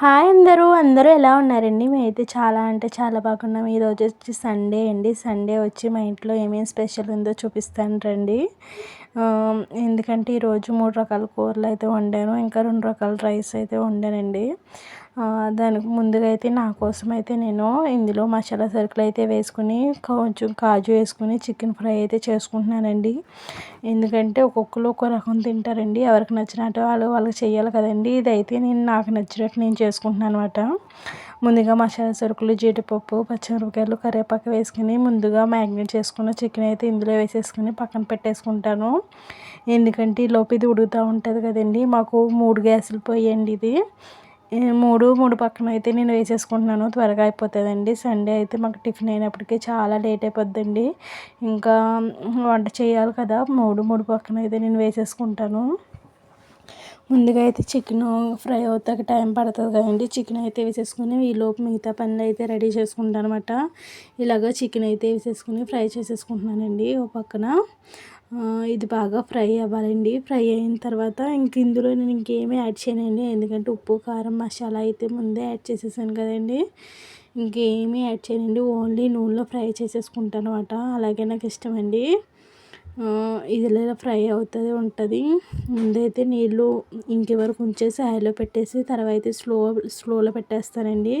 Hi అందరూ అందరూ ఎలా ఉన్నారండి? మేమైతే చాలా అంటే చాలా బాగున్నాం. ఈరోజు వచ్చి సండే అండి. సండే వచ్చి మా ఇంట్లో ఏమేమి స్పెషల్ ఉందో చూపిస్తాను రండి. ఎందుకంటే ఈరోజు మూడు రకాల కూరలు అయితే వండాను. ఇంకా రెండు రకాల రైస్ అయితే వండానండి. దానికి ముందుగా అయితే నా కోసం అయితే నేను ఇందులో మసాలా సరుకులు అయితే వేసుకుని కొంచెం కాజు వేసుకుని చికెన్ ఫ్రై అయితే చేసుకుంటున్నానండి. ఎందుకంటే ఒక్కొక్కరు ఒక్కో రకం తింటారండి. ఎవరికి నచ్చినట్టు వాళ్ళు వాళ్ళకి చేయాలి కదండి. ఇదైతే నేను నాకు నచ్చినట్టు నేను చేసుకుంటున్నాను అనమాట ముందుగా మసాలా సరుకులు జీడిపప్పు పచ్చిమిరపకాయలు కరివేపాకు వేసుకుని ముందుగా మ్యాగ్నేట్ చేసుకున్న చికెన్ అయితే ఇందులో వేసేసుకుని పక్కన పెట్టేసుకుంటాను. ఎందుకంటే ఈ లోపు ఇది ఉడుకుతూ ఉంటుంది కదండి. మాకు మూడు గ్యాసులు పోయండి ఇది. మూడు మూడు పక్కన అయితే నేను వేసేసుకుంటున్నాను. త్వరగా అయిపోతుందండి. సండే అయితే మాకు టిఫిన్ అయినప్పటికీ చాలా లేట్ అయిపోద్దండి. ఇంకా వంట చేయాలి కదా. మూడు మూడు పక్కన అయితే నేను వేసేసుకుంటాను. ముందుగా అయితే చికెన్ ఫ్రై అవుతాక టైం పడుతుంది కదండి. చికెన్ అయితే వేసేసుకుని ఈలోపు మిగతా పనులు అయితే రెడీ చేసుకుంటాను అనమాట ఇలాగ చికెన్ అయితే వేసేసుకుని ఫ్రై చేసేసుకుంటున్నానండి ఓ పక్కన. ఇది బాగా ఫ్రై అవ్వాలండి. ఫ్రై అయిన తర్వాత ఇంక ఇందులో నేను ఇంకేమీ యాడ్ చేయనండి. ఎందుకంటే ఉప్పు కారం మసాలా అయితే ముందే యాడ్ చేసేసాను కదండి. ఇంకేమీ యాడ్ చేయనండి. ఓన్లీ నూనెలో ఫ్రై చేసేసుకుంటాను అనమాట అలాగే నాకు ఇష్టమండి. ఇదిలో ఫ్రై అవుతుంది ఉంటుంది. ముందైతే నీళ్ళు ఇంక వరకు ఉంచేసి హైలో పెట్టేసి తర్వాత స్లో స్లోలో పెట్టేస్తానండి.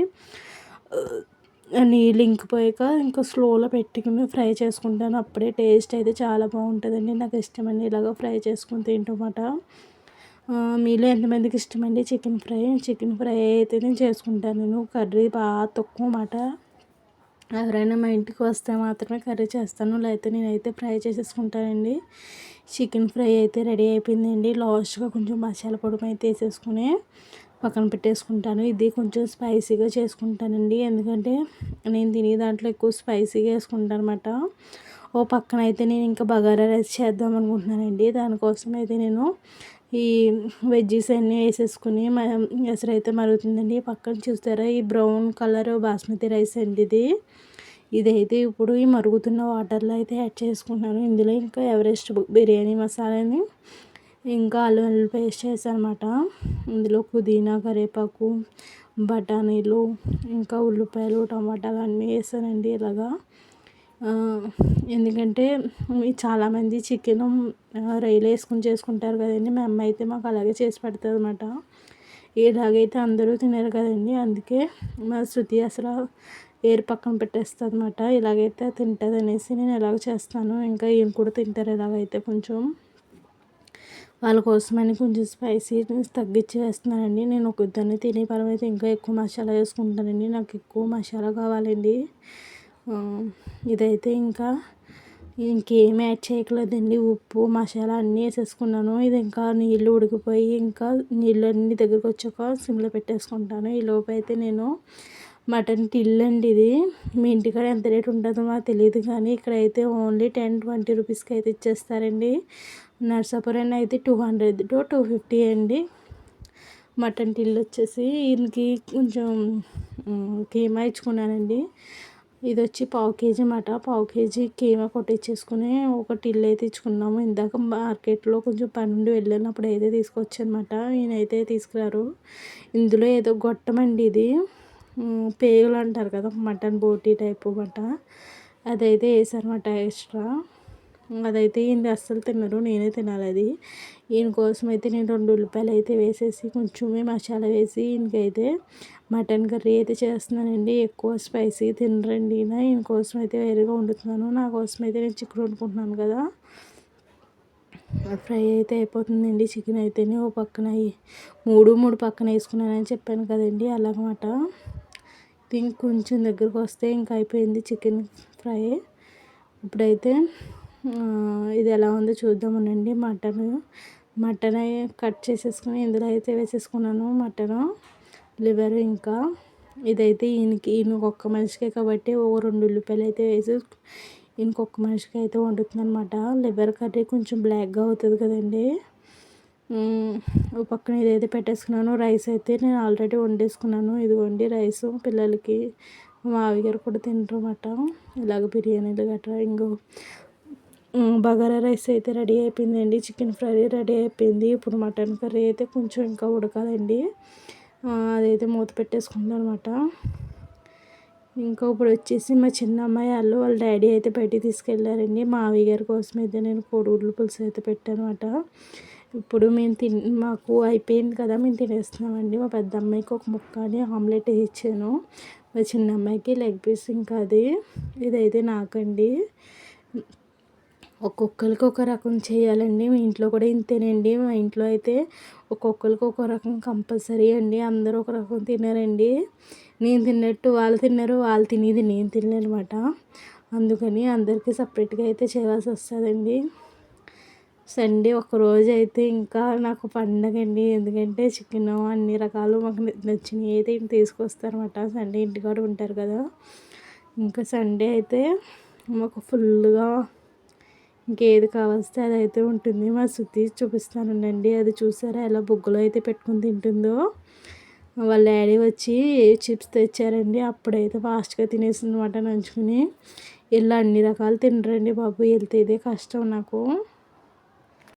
నీళ్ళు ఇంకిపోయాక ఇంకా స్లోలో పెట్టుకుని ఫ్రై చేసుకుంటాను. అప్పుడే టేస్ట్ అయితే చాలా బాగుంటుందండి. నాకు ఇష్టమండి ఇలాగ ఫ్రై చేసుకుని తింటమాట మీలో ఎంతమందికి ఇష్టమండి చికెన్ ఫ్రై? చికెన్ ఫ్రై అయితే నేను చేసుకుంటాను. నేను కర్రీ బాగా తక్కువ మాట. ఎవరైనా మా ఇంటికి వస్తే మాత్రమే కర్రీ చేస్తాను. లేకపోతే నేనైతే ఫ్రై చేసేసుకుంటానండి. చికెన్ ఫ్రై అయితే రెడీ అయిపోయిందండి. లాస్ట్గా కొంచెం మసాలా పొడి అయితే వేసేసుకుని పక్కన పెట్టేసుకుంటాను. ఇది కొంచెం స్పైసీగా చేసుకుంటానండి. ఎందుకంటే నేను తినే దాంట్లో ఎక్కువ స్పైసీగా వేసుకుంటాను అనమాట ఓ పక్కన అయితే నేను ఇంకా బగారా రైస్ చేద్దాం అనుకుంటున్నానండి. దానికోసం అయితే నేను ఈ వెజ్జీస్ అన్నీ వేసేసుకుని ఎసరు అయితే మరుగుతుందండి. పక్కన చూస్తారా ఈ బ్రౌన్ కలర్ బాస్మతి రైస్ అండి ఇది. ఇదైతే ఇప్పుడు ఈ మరుగుతున్న వాటర్లో అయితే యాడ్ చేసుకున్నాను ఇందులో ఇంకా ఎవరెస్ట్ బిర్యానీ మసాలాని ఇంకా అల్లం వెల్లుల్లి పేస్ట్ చేశాను అనమాట ఇందులో పుదీనా కరివేపాకు బఠానీలు ఇంకా ఉల్లిపాయలు టమాటాలు అన్నీ వేసానండి ఇలాగా. ఎందుకంటే చాలామంది చికెన్ రొయ్యలు వేసుకుని చేసుకుంటారు కదండి. మా అమ్మ అయితే మాకు అలాగే చేసి పెడుతుంది అనమాట ఇలాగైతే అందరూ తినరు కదండి అందుకే మా శృతి అసలు ఏరు పక్కన పెట్టేస్తుంది అనమాట ఇలాగైతే తింటుంది అనేసి నేను ఎలాగ చేస్తాను. ఇంకా ఏం కూడా తింటారు ఇలాగైతే కొంచెం. వాళ్ళ కోసమని కొంచెం స్పైసీ తగ్గించి వేస్తున్నానండి నేను ఒక ఇద్దరిని తినే పరమైతే ఇంకా ఎక్కువ మసాలా వేసుకుంటానండి. నాకు ఎక్కువ మసాలా కావాలండి. ఇదైతే ఇంకా ఇంకేం యాడ్ చేయట్లేదండి ఉప్పు మసాలా అన్నీ వేసేసుకున్నాను. ఇది ఇంకా నీళ్ళు ఉడికిపోయి ఇంకా నీళ్ళు అన్ని దగ్గరకు వచ్చాక సిమ్లో పెట్టేసుకుంటాను. ఈ లోపు అయితే నేను మటన్ టిల్ అండి ఇది. మీ ఇంటికాడ ఎంత రేట్ ఉంటుందో మాకు తెలియదు కానీ ఇక్కడైతే ఓన్లీ టెన్ ట్వంటీ రూపీస్కి అయితే ఇచ్చేస్తారండి. నర్సాపురం అయితే two hundred to two fifty అండి. మటన్ టిల్ వచ్చేసి దీనికి కొంచెం కీమా ఇచ్చుకున్నానండి ఇది వచ్చి పావు కేజీ మాట. పావు కేజీ కీమా కొట్టించేసుకుని ఒకటి ఇల్లు అయితే ఇచ్చుకున్నాము ఇందాక మార్కెట్లో కొంచెం పని వెళ్ళినప్పుడు అయితే తీసుకొచ్చనమాట ఈయనైతే తీసుకురారు. ఇందులో ఏదో గొట్టమండి ఇది. పేగులు అంటారు కదా మటన్ బోటీ టైపు మాట. అదైతే వేసారన్నమాట ఎక్స్ట్రా. అదైతే ఈయన అస్సలు తినరు నేనే తినాలి అది ఈయన కోసం అయితే నేను రెండు ఉల్లిపాయలు అయితే వేసేసి కొంచెమే మసాలా వేసి ఈయనకైతే మటన్ కర్రీ అయితే చేస్తున్నానండి. ఎక్కువ స్పైసీ తినరండి ఈయన. ఈయన కోసం అయితే వేరుగా వండుతున్నాను. నా కోసం అయితే నేను చికెన్ వండుకుంటున్నాను కదా. ఫ్రై అయితే అయిపోతుందండి. చికెన్ అయితేనే ఓ పక్కన మూడు మూడు పక్కన వేసుకున్నానని చెప్పాను కదండి అలాగమాట. దీనికి కొంచెం దగ్గరకు వస్తే ఇంకా అయిపోయింది చికెన్ ఫ్రై. ఇప్పుడైతే ఇది ఎలా ఉందో చూద్దామనండి. మటన్ మటన్ కట్ చేసేసుకుని ఇందులో అయితే వేసేసుకున్నాను మటన్ లివర్ ఇంకా. ఇదైతే ఈయనకి ఈయన ఒక్క మనిషికే కాబట్టి ఓ రెండు ఉల్లిపాయలు అయితే వేసి ఇంకొక మనిషికి అయితే వండుతుంది అనమాట లివర్ కర్రీ కొంచెం బ్లాక్గా అవుతుంది కదండి. పక్కన ఇదైతే పెట్టేసుకున్నాను. రైస్ అయితే నేను ఆల్రెడీ వండేసుకున్నాను. ఇదిగోండి రైస్ పిల్లలకి మావిగారు కూడా తింటారు అనమాట ఇలాగ బిర్యానీలు గట్రా ఇంకో బగారా రైస్ అయితే రెడీ అయిపోయిందండి. చికెన్ ఫ్రై రెడీ అయిపోయింది. ఇప్పుడు మటన్ కర్రీ అయితే కొంచెం ఇంకా ఉడకాలండి. అదైతే మూత పెట్టేసుకుందాం అనమాట ఇంకా ఇప్పుడు వచ్చేసి మా చిన్న అమ్మాయి వాళ్ళు వాళ్ళ డాడీ అయితే బయటికి తీసుకెళ్ళారండి మావయ్య గారి కోసం అయితే నేను కోడిగుడ్లు పులుసు అయితే పెట్టానమాట. ఇప్పుడు మేము తిన్ మాకు అయిపోయింది కదా మేము తినేస్తున్నామండి. మా పెద్ద అమ్మాయికి ఒక ముక్క అని ఆమ్లెట్ ఇచ్చాను మా చిన్న అమ్మాయికి లెగ్ పీస్ ఇంకా అది. ఇదైతే నాకండి. ఒక్కొక్కరికి ఒక రకం చేయాలండి. మీ ఇంట్లో కూడా ఇంతేనండి. మా ఇంట్లో అయితే ఒక్కొక్కరికి ఒక రకం కంపల్సరీ అండి. అందరూ ఒక రకం తినారండి. నేను తిన్నట్టు వాళ్ళు తిన్నారు వాళ్ళు తినేది నేను తినలేనమాట. అందుకని అందరికీ సపరేట్గా అయితే చేయాల్సి వస్తుందండి. సండే ఒకరోజు అయితే ఇంకా నాకు పండగ అండి. ఎందుకంటే చికెన్ అన్ని రకాలు మాకు నచ్చినవి అయితే తీసుకొస్తారన్నమాట. సండే ఇంటికాడ ఉంటారు కదా. ఇంకా సండే అయితే మాకు ఫుల్గా ఇంకేది కావాల్స్తే అది అయితే ఉంటుంది. మా శృతి చూపిస్తానండి అది చూసారా? ఎలా బొగ్గులో అయితే పెట్టుకుని తింటుందో. వాళ్ళ డాడీ వచ్చి చిప్స్ తెచ్చారండి. అప్పుడైతే ఫాస్ట్గా తినేసింది అనమాట నంచుకుని. ఇలా అన్ని రకాలు తినరండి బాబు. వెళ్తే ఇదే కష్టం నాకు.